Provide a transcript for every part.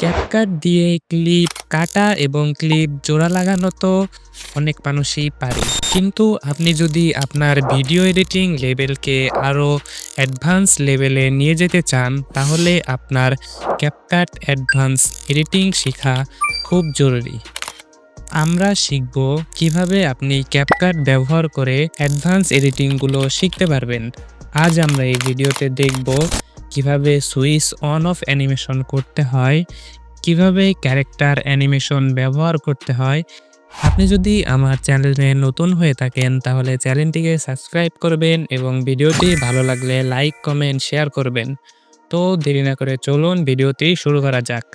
CapCut দিয়ে clip কাটা এবং ক্লিপ জোড়া লাগানো তো অনেক মানুষই পারে। কিন্তু আপনি যদি আপনার ভিডিও এডিটিং লেভেলকে আরও অ্যাডভান্স লেভেলে নিয়ে যেতে চান, তাহলে আপনার ক্যাপকাট অ্যাডভান্স এডিটিং শেখা খুব জরুরি। আমরা শিখব কীভাবে আপনি ক্যাপকাট ব্যবহার করে অ্যাডভান্স এডিটিংগুলো শিখতে পারবেন। আজ আমরা এই ভিডিওতে দেখব কীভাবে সুইচ অন অফ অ্যানিমেশন করতে হয়, কীভাবে ক্যারেক্টার অ্যানিমেশন ব্যবহার করতে হয়, আপনি যদি আমার চ্যানেলে নতুন হয়ে থাকেন তাহলে চ্যানেলটিকে সাবস্ক্রাইব করবেন এবং ভিডিওটি ভালো লাগলে লাইক, কমেন্ট, শেয়ার করবেন। তো দেরি না করে চলুন ভিডিওটি শুরু করা যাক।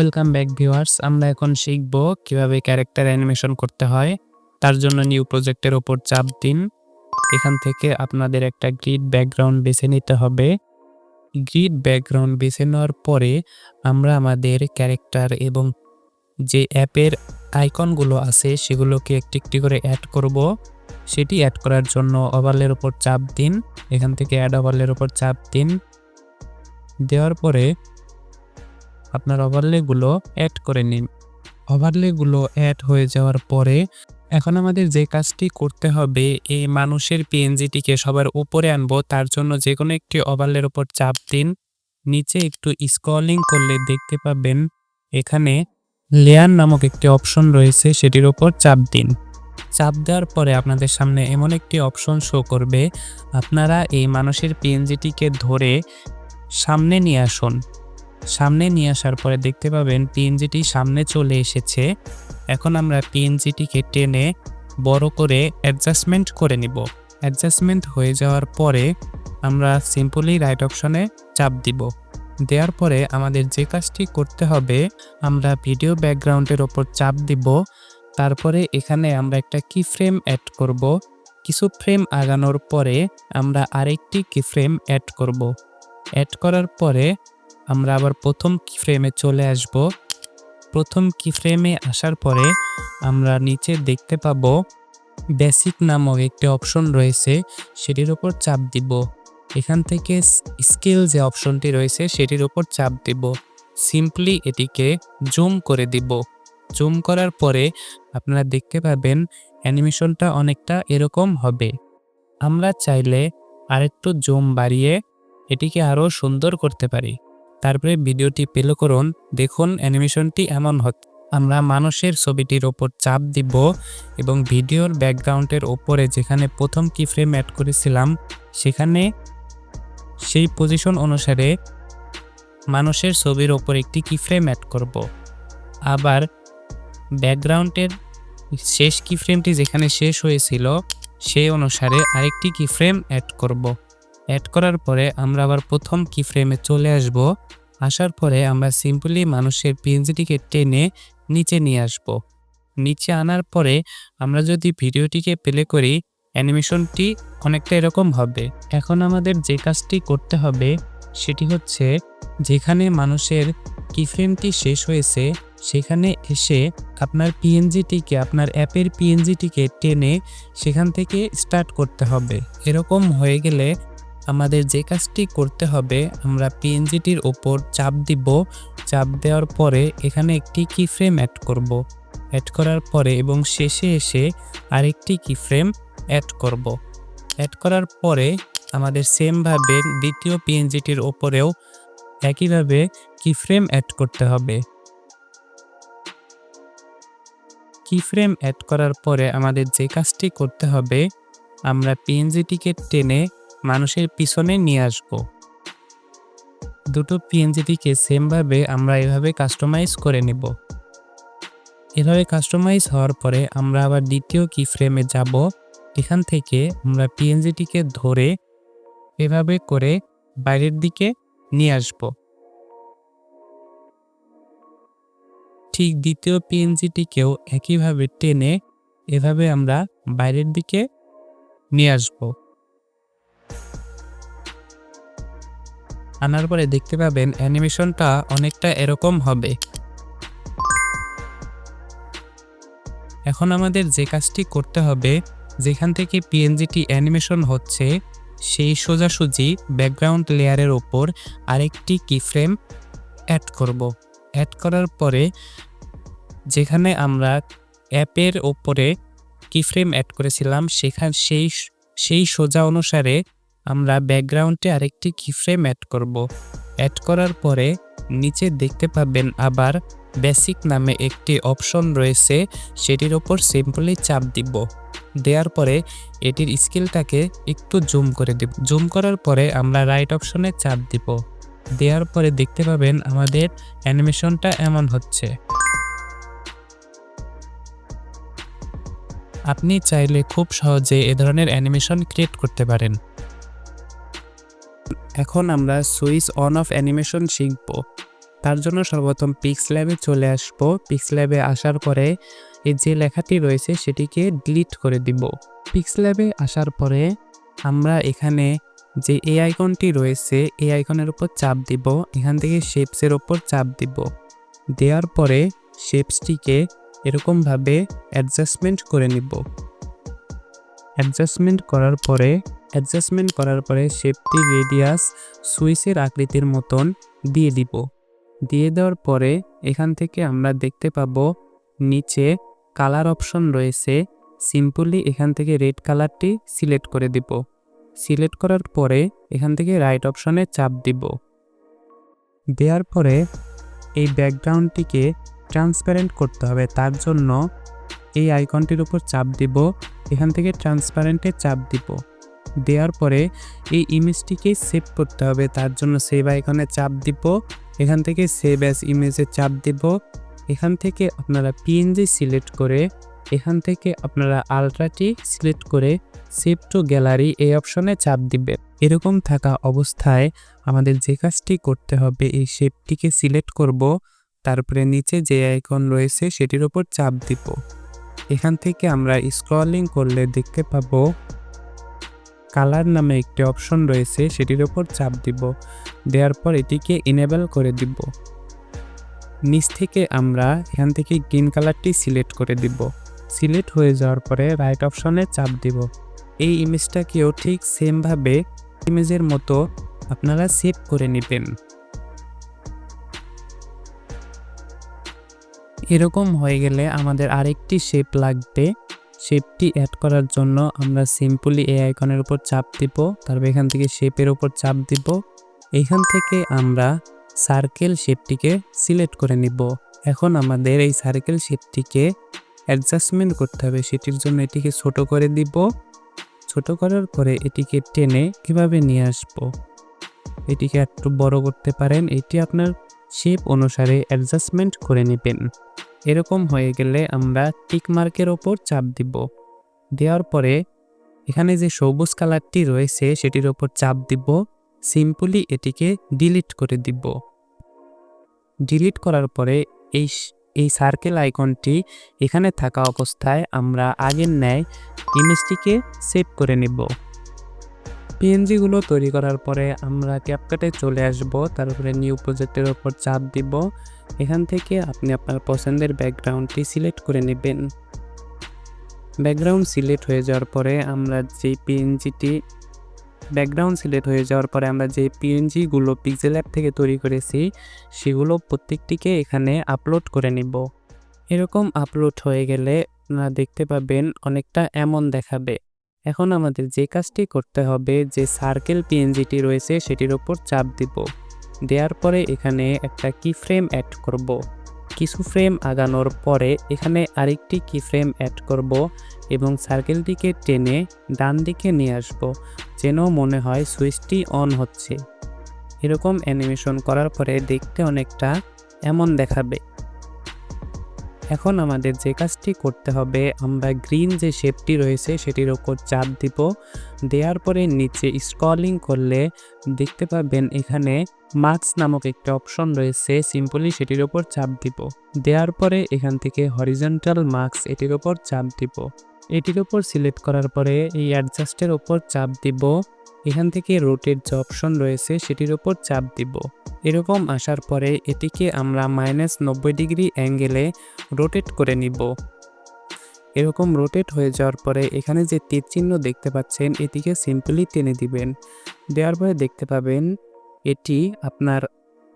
ওয়েলকাম ব্যাক ভিউয়ার্স আমরা এখন শিখব কীভাবে ক্যারেক্টার অ্যানিমেশন করতে হয়, তার জন্য নিউ প্রজেক্টের ওপর চাপ দিন। এখান থেকে আপনাদের একটা গ্রিড ব্যাকগ্রাউন্ড বেছে নিতে হবে। গ্রিড ব্যাকগ্রাউন্ড বেছে নেওয়ার পরে আমরা আমাদের ক্যারেক্টার এবং যে অ্যাপের আইকনগুলো আছে, সেগুলোকে একটি একটি করে অ্যাড করব। সেটি অ্যাড করার জন্য ওভারলের ওপর চাপ দিন। এখান থেকে অ্যাড ওভারলের ওপর চাপ দিন। দেওয়ার পরে আপনার ওভারলেগুলো অ্যাড করে নিন। ওভারলেগুলো অ্যাড হয়ে যাওয়ার পরে এখন আমাদের যে কাজটি করতে হবে, এই মানুষের পিএনজিটিকে সবার উপরে আনব। তার জন্য যে কোনো একটি ওভারলের উপর চাপ দিন। নিচে একটু স্ক্রলিং করলে দেখতে পাবেন এখানে লেয়ার নামক একটি অপশন রয়েছে, সেটির ওপর চাপ দিন। চাপ দেওয়ার পরে আপনাদের সামনে এমন একটি অপশন শো করবে। আপনারা এই মানুষের পিএনজিটিকে ধরে সামনে নিয়ে আসুন। সামনে নিয়ে আসার পরে দেখতে পাবেন পিএনজিটি সামনে চলে এসেছে। এখন আমরা পিএনজিটিকে টেনে বড় করে অ্যাডজাস্টমেন্ট করে নিব। অ্যাডজাস্টমেন্ট হয়ে যাওয়ার পরে আমরা সিম্পলি রাইট অপশনে চাপ দিব। দেওয়ার পরে আমাদের যে কাজটি করতে হবে, আমরা ভিডিও ব্যাকগ্রাউন্ডের ওপর চাপ দিব। তারপরে এখানে আমরা একটা কি ফ্রেম অ্যাড করব। কিছু ফ্রেম আগানোর পরে আমরা আরেকটি কি ফ্রেম অ্যাড করব। অ্যাড করার পরে আমরা আবার প্রথম কি ফ্রেমে চলে আসব। প্রথম কি ফ্রেমে আসার পরে আমরা নিচে দেখতে পাবো বেসিক নামক একটি অপশন রয়েছে, সেটির ওপর চাপ দিব। এখান থেকে স্কেল যে অপশনটি রয়েছে, সেটির ওপর চাপ দিব। সিম্পলি এটিকে জুম করে দিব। জুম করার পরে আপনারা দেখতে পাবেন অ্যানিমেশনটা অনেকটা এরকম হবে। আমরা চাইলে আরেকটু জুম বাড়িয়ে এটিকে আরও সুন্দর করতে পারি। তারপরে ভিডিওটি প্লে করুন, দেখুন অ্যানিমেশনটি এমন হচ্ছে আমরা মানুষের ছবিটির ওপর চাপ দিব এবং ভিডিওর ব্যাকগ্রাউন্ডের ওপরে যেখানে প্রথম কি ফ্রেম অ্যাড করেছিলাম, সেখানে সেই পজিশন অনুসারে মানুষের ছবির ওপর একটি কি ফ্রেম অ্যাড করব। আবার ব্যাকগ্রাউন্ডের শেষ কি ফ্রেমটি যেখানে শেষ হয়েছিল, সেই অনুসারে আরেকটি কি ফ্রেম অ্যাড করব। অ্যাড করার পরে আমরা আবার প্রথম কি ফ্রেমে চলে আসব। আসার পরে আমরা সিম্পলি মানুষের পিএনজিটিকে টেনে নিচে নিয়ে আসব। নিচে আনার পরে আমরা যদি ভিডিওটিকে প্লে করি অ্যানিমেশনটি অনেকটা এরকম হবে। এখন আমাদের যে কাজটি করতে হবে, সেটি হচ্ছে যেখানে মানুষের কি ফ্রেমটি শেষ হয়েছে, সেখানে এসে আপনার পিএনজিটিকে, আপনার অ্যাপের পিএনজিটিকে টেনে সেখান থেকে স্টার্ট করতে হবে। এরকম হয়ে গেলে আমাদের যে কাজটি করতে হবে, আমরা পিএনজিটির ওপর চাপ দিব। চাপ দেওয়ার পরে এখানে একটি কি ফ্রেম অ্যাড করব। অ্যাড করার পরে এবং শেষে এসে আরেকটি কি ফ্রেম অ্যাড করব। অ্যাড করার পরে আমাদের সেমভাবে দ্বিতীয় পিএনজিটির ওপরেও একইভাবে কি ফ্রেম অ্যাড করতে হবে। কি ফ্রেম অ্যাড করার পরে আমাদের যে কাজটি করতে হবে, আমরা পিএনজিটিকে টেনে মানুষের পিছনে নিয়ে আসব। দুটো পিএনজিটিকে সেমভাবে আমরা এভাবে কাস্টমাইজ করে নেব। এভাবে কাস্টমাইজ হওয়ার পরে আমরা আবার দ্বিতীয় কি ফ্রেমে যাব। এখান থেকে আমরা পিএনজিটিকে ধরে এভাবে করে বাইরের দিকে নিয়ে আসব। ঠিক দ্বিতীয় পিএনজিটিকেও একইভাবে টেনে এভাবে আমরা বাইরের দিকে নিয়ে আসব। আনার পরে দেখতে পাবেন অ্যানিমেশনটা অনেকটা এরকম হবে। এখন আমাদের যে কাজটি করতে হবে, যেখান থেকে পিএনজিটি অ্যানিমেশন হচ্ছে, সেই সোজাসুজি ব্যাকগ্রাউন্ড লেয়ারের ওপর আরেকটি কিফ্রেম অ্যাড করব। অ্যাড করার পরে যেখানে আমরা অ্যাপের ওপরে কিফ্রেম অ্যাড করেছিলাম, সেখান সেই সেই সোজা অনুসারে আমরা ব্যাকগ্রাউন্ডে আরেকটি কিফ্রেম অ্যাড করব। অ্যাড করার পরে নিচে দেখতে পাবেন আবার বেসিক নামে একটি অপশন রয়েছে, সেটির ওপর সিম্পলি চাপ দিব। দেওয়ার পরে এটির স্কেলটাকে একটু জুম করে দিব। জুম করার পরে আমরা রাইট অপশনে চাপ দিব। দেওয়ার পরে দেখতে পাবেন আমাদের অ্যানিমেশনটা এমন হচ্ছে। আপনি চাইলে খুব সহজে এ ধরনের অ্যানিমেশন ক্রিয়েট করতে পারেন। এখন আমরা সুইচ অন অফ অ্যানিমেশন শিখব। তার জন্য সর্বপ্রথম পিক্স ল্যাবে চলে আসব। পিক্স ল্যাবে আসার পরে এই যে লেখাটি রয়েছে সেটিকে ডিলিট করে দিব। পিক্স ল্যাবে আসার পরে আমরা এখানে যে এই আইকনটি রয়েছে এই আইকনের উপর চাপ দিব। এখান থেকে শেপসের ওপর চাপ দিব। দেওয়ার পরে শেপসটিকে এরকমভাবে অ্যাডজাস্টমেন্ট করে নিব। অ্যাডজাস্টমেন্ট করার পরে অ্যাডজাস্টমেন্ট করার পরে শেপটি রেডিয়াস সুইচের আকৃতির মতন দিয়ে দিব। দিয়ে দেওয়ার পরে এখান থেকে আমরা দেখতে পাব নিচে কালার অপশন রয়েছে। সিম্পলি এখান থেকে রেড কালারটি সিলেক্ট করে দিব। সিলেক্ট করার পরে এখান থেকে রাইট অপশনে চাপ দিব। দেওয়ার পরে এই ব্যাকগ্রাউন্ডটিকে ট্রান্সপারেন্ট করতে হবে। তার জন্য এই আইকনটির উপর চাপ দিব। এখান থেকে ট্রান্সপারেন্টে চাপ দিব। দেওয়ার পরে এই ইমেজটিকে সেভ করতে হবে। তার জন্য সেভ আইকনে চাপ দিব। এখান থেকে সেভ অ্যাজ ইমেজে চাপ দিব। এখান থেকে আপনারা পিএনজি সিলেক্ট করে এখান থেকে আপনারা আলট্রাটি সিলেক্ট করে সেভ টু গ্যালারি এই অপশনে চাপ দিবেন। এরকম থাকা অবস্থায় আমাদের যে কাজটি করতে হবে, এই শেপটিকে সিলেক্ট করব। তারপরে নিচে যে আইকন রয়েছে সেটির ওপর চাপ দিব। এখান থেকে আমরা স্ক্রলিং করলে দেখতে পাবো কালার নামে একটি অপশন রয়েছে, সেটির উপর চাপ দিব। দেওয়ার পর এটিকে ইনেবল করে দিব। নিচ থেকে আমরা এখান থেকে গ্রিন কালারটি সিলেক্ট করে দিব। সিলেক্ট হয়ে যাওয়ার পরে রাইট অপশনে চাপ দিব। এই ইমেজটাকেও ঠিক সেমভাবে ইমেজের মতো আপনারা সেভ করে নেবেন। এরকম হয়ে গেলে আমাদের আরেকটি শেপ লাগবে। শেপটি অ্যাড করার জন্য আমরা সিম্পলি এই আইকনের উপর চাপ দিব, তারপর এখান থেকে শেপের উপর চাপ দিব। এইখান থেকে আমরা সার্কেল শেপটিকে সিলেক্ট করে নিব। এখন আমাদের এই সার্কেল শেপটিকে অ্যাডজাস্টমেন্ট করতে হবে, সেটির জন্য এটিকে ছোট করে দিব। ছোট করার পরে এটিকে টেনে কীভাবে নিয়ে আসব? এটিকে একটু বড় করতে পারেন, এটি আপনার শেপ অনুসারে অ্যাডজাস্টমেন্ট করে নেবেন। এরকম হয়ে গেলে আমরা টিক মার্কের ওপর চাপ দিব। দেওয়ার পরে এখানে যে সবুজ কালারটি রয়েছে সেটির ওপর চাপ দিব সিম্পলি এটিকে ডিলিট করে দিব। ডিলিট করার পরে এই এই সার্কেল আইকনটি এখানে থাকা অবস্থায় আমরা আগের ন্যায় ইমেজটিকে সেভ করে নেব। পিএনজিগুলো তৈরি করার পরে আমরা ক্যাপকাটে চলে আসব, তারপরে নিউ প্রজেক্টের ওপর চাপ দিব। এখান থেকে আপনি আপনার পছন্দের ব্যাকগ্রাউন্ডটি সিলেক্ট করে নেবেন। ব্যাকগ্রাউন্ড সিলেক্ট হয়ে যাওয়ার পরে আমরা যে পিএনজিটি ব্যাকগ্রাউন্ড সিলেক্ট হয়ে যাওয়ার পরে আমরা যে পিএনজিগুলো পিক্সেল অ্যাপ থেকে তৈরি করেছি, সেগুলো প্রত্যেকটিকে এখানে আপলোড করে নিব। এরকম আপলোড হয়ে গেলে আপনারা দেখতে পাবেন অনেকটা এমন দেখাবে। এখন আমাদের যে কাজটি করতে হবে, যে সার্কেল পিএনজিটি রয়েছে সেটির ওপর চাপ দিব। দেওয়ার পরে এখানে একটা কি ফ্রেম অ্যাড করব। কিছু ফ্রেম আগানোর পরে এখানে আরেকটি কি ফ্রেম অ্যাড করব এবং সার্কেলটিকে টেনে ডান দিকে নিয়ে আসব, যেন মনে হয় সুইচটি অন হচ্ছে। এরকম অ্যানিমেশন করার পরে দেখতে অনেকটা এমন দেখাবে। এখন আমাদের যে কাজটি করতে হবে, আমরা গ্রিন যে শেপটি রয়েছে সেটির ওপর চাপ দিব। দেওয়ার পরে নিচে স্ক্রলিং করলে দেখতে পাবেন এখানে মার্কস নামক একটা অপশন রয়েছে সিম্পলি সেটির ওপর চাপ দিব। দেওয়ার পরে এখান থেকে হরিজেন্টাল মার্কস এটির ওপর চাপ দিব। এটির ওপর সিলেক্ট করার পরে এই অ্যাডজাস্টের ওপর চাপ দিব। এখান থেকে রোটেট যে অপশন রয়েছে সেটির ওপর চাপ দিব। এরকম আসার পরে এটিকে আমরা মাইনাস নব্বই ডিগ্রি অ্যাঙ্গেলে রোটেট করে নিব। এরকম রোটেট হয়ে যাওয়ার পরে এখানে যে তীর চিহ্ন দেখতে পাচ্ছেন, এটিকে সিম্পলি টেনে দিবেন। দেওয়ার পরে দেখতে পাবেন এটি আপনার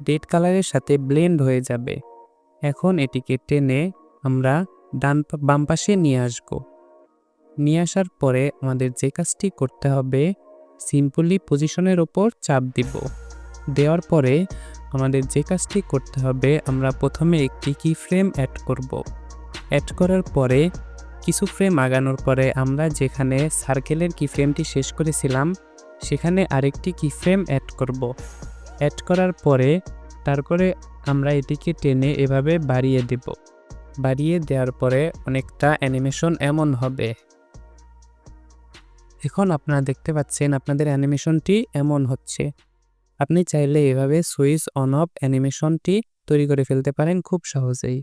রেড কালারের সাথে ব্লেন্ড হয়ে যাবে। এখন এটিকে টেনে আমরা ডান বাম পাশে নিয়ে আসব। নিয়ে আসার পরে আমাদের যে কাজটি করতে হবে সিম্পলি পজিশনের ওপর চাপ দিব। দেওয়ার পরে আমাদের যে কাজটি করতে হবে, আমরা প্রথমে একটি কি ফ্রেম অ্যাড করব। অ্যাড করার পরে কিছু ফ্রেম আগানোর পরে আমরা যেখানে সার্কেলের কি ফ্রেমটি শেষ করেছিলাম, সেখানে আরেকটি কি ফ্রেম অ্যাড করব। অ্যাড করার পরে তারপরে আমরা এটিকে টেনে এভাবে বাড়িয়ে দেব। বাড়িয়ে দেওয়ার পরে অনেকটা অ্যানিমেশন এমন হবে। এখন আপনারা দেখতে পাচ্ছেন আপনাদের অ্যানিমেশনটি এমন হচ্ছে। আপনি চাইলে এভাবে সুইচ অন অফ অ্যানিমেশনটি তৈরি করে ফেলতে পারেন খুব সহজেই।